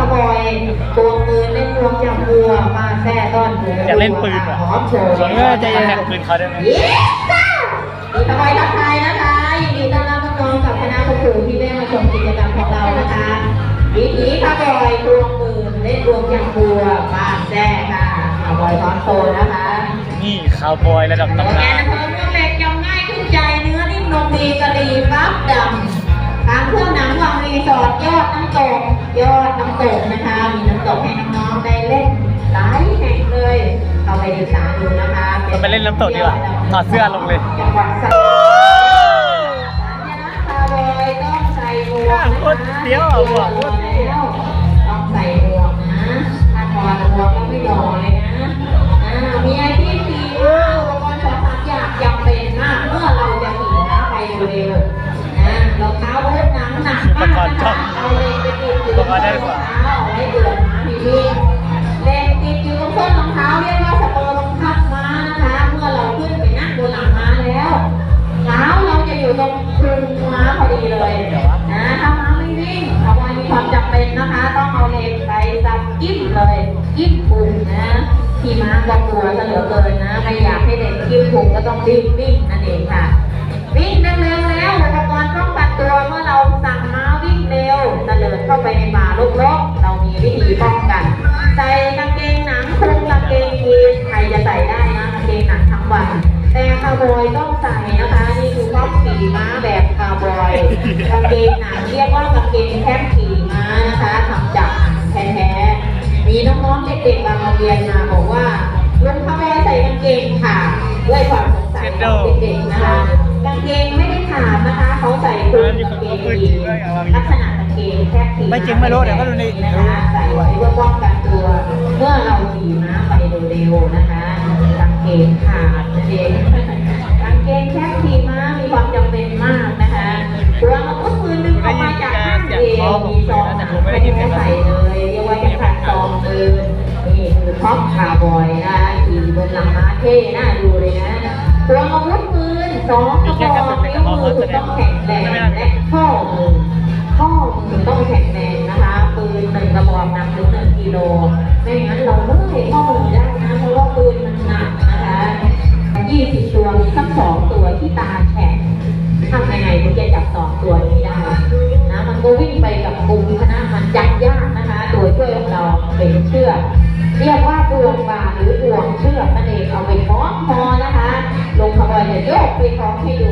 ขบอยตัวมือเล่นรวมจับบัวมาแซ่ต้อนหัวอยากเล่นปืนว่ะหอมโชว์เออใจเย็นนะปืนเขาได้ไหมเย้จ้ามีขบอยทักทายนะคะยินดีต้อนรับน้องๆกับคณะครูที่ได้มาชมกิจกรรมของเรานะคะวิถีขบอยรวมมือเล่นรวมจับบัวมาแซ่ค่ะขบอยท้อนโตนะคะนี่คาวบอยระดับโรงตำแรนานมอำเภอเมืองเหล็กยำง่ายขึ้นใจเนื้อนิ่มนมดีกะหรี่ฟับดำ ยอดน้ำตกนะคะ มีน้ำตกให้น้องๆได้เล่นหลายแห่งเลยเข้าไปศึกษาดูนะคะเราไปเล่นน้ำตกดีกว่าถอดเสื้อลงเลยจังหวัดสระสัญลักษณ์คาร์บอยต้องใส่หมวกโคนะตรคะเฟี้ยวอะหมวกโคตรเท่ต้องใส่หมวกนะถ้าถอดหมวกก็ไม่หล่อเลยนะอ่ามีไอที่สี่อุปกรณ์สองสามอย่างจำเป็นมากเมื่อเราจะขี่นะไปเร็ว บูทหนักมากนะคะเล็กไปติดอยู่ตรงส้นรองเท้าเอาไว้เดือดนะพี่พี่เหล็กติดอยู่ตรงส้นรองเท้าเรียกว่าสเปอร์รองเท้าม้านะคะเมื่อเราขึ้นไปนั่งบนหลังม้าแล้วเท้าเราจะอยู่ตรงพุงม้าพอดีเลยนะถ้าม้าไม่วิ่งขบวนมีความจำเป็นนะคะ ต้องเอาเล็กไปจับกิ้มเลยกิ้มพุงนะพี่ม้าก็กลัวซะเหลือเกินนะไม่อยากให้เด็กกิ้มพุงก็ต้องรีบวิ่งนั่นเองค่ะวิ่งเร็วๆ ไปในป่ารกๆเรามีวิธีป้องกัน ใส่กางเกงหนังคลุมกางเกงยีนใครจะใส่ได้นะกางเกงหนังทั้งวัน แต่คาวบอยต้องใส่นะคะ นี่คือข้อขี่ม้าแบบคาวบอยกางเกงหนังเรียกว่ากางเกงแคบขี่ม้านะคะทำจากหนังแท้ๆมีน้องๆเด็กๆบางโรงเรียนมาบอกว่าลุงคาวบอยใส่กางเกงขาดด้วยความสงสัยของเด็กๆนะคะกางเกงไม่ได้ขาดนะคะ เขาใส่คลุมกางเกงยีนลักษณะ ไม่จริงไม่รู้เดี๋ยวก็ดูในนะคะใส่ไว้เพื่อป้องกันตัวเมื่อเราขี่ม้าไปเร็วๆนะคะกางเกงขาดนั่นเองกางเกงแคบขี่ม้ามีความจำเป็นมากนะคะตัวอาวุธปืนหนึ่งออกมาจากข้างเอวมีซองไม่ได้ใส่เลยเรียกว่าจะขัดซองปืนนี่คือท็อปคาร์บอยนะคะขี่บนหลังม้าเท่น่าดูเลยนะตัวอาวุธปืนสองกระบอกนิ้วมือต้องแข็งแรงและข้อมือ ข้อมือต้องแข็งแรงนะคะปืนหนึ่งกระบอกหนักถึงหนึ่งกิโลไม่งั้นเราเมื่อยข้อมือได้นะเพราะว่าปืนมันหนักนะคะยี่สิบตัวมีสักสองตัวที่ตาแข็งทำยังไงถึงจะจับสองตัวนี้ได้นะมันก็วิ่งไปกับกลุ่มคณะมันจับยากนะคะโดยช่วยของเราเป็นเชือกเรียกว่าดวงบาหรือดวงเชือกนั่นเองเอาไปคล้องคอนะคะ ลงขบวนจะโยกไปคล้องให้ดู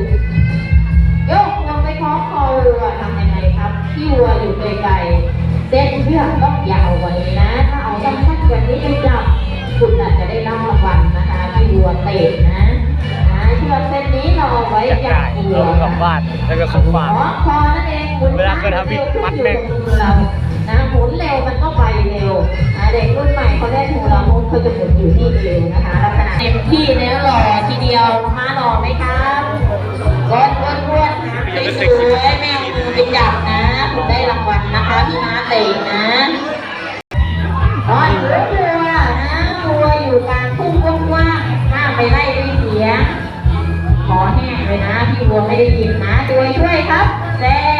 ไกลๆเส้นเชือกต้องยาวกว่านี้นะ ถ้าเอาสั้นๆกว่านี้ไปจับคุณอาจจะได้รับรางวัลนะคะที่วัวเตะนะนะเชือกเส้นนี้เราเอาไว้จะจับจ่ายวัวลงกลับบ้านแล้วก็เข้าบ้านอ๋อพอนั่นเองหมุนเวลาเคยทำอีกมัดหนึ่งอยู่ตรมือเรานะหมุนเร็วมันก็ไปเร็วนะเด็กรุ่นใหม่เขาได้ฮูลาฮูปเขาจะหมุนอยู่ที่เอวนะคะลักษณะเต็มที่แล้วหล่อทีเดียวมาหล่อไหมครับรถรถรถนะสวย นะคะพี่มาเตะนะตอนหัววัวนะวัวอยู่กลางทุ่งกว้างๆห้ามไปไล่ด้วยเสียงขอแห้งเลยนะพี่วัวไม่ได้ยินนะตัวช่วยครับแซ่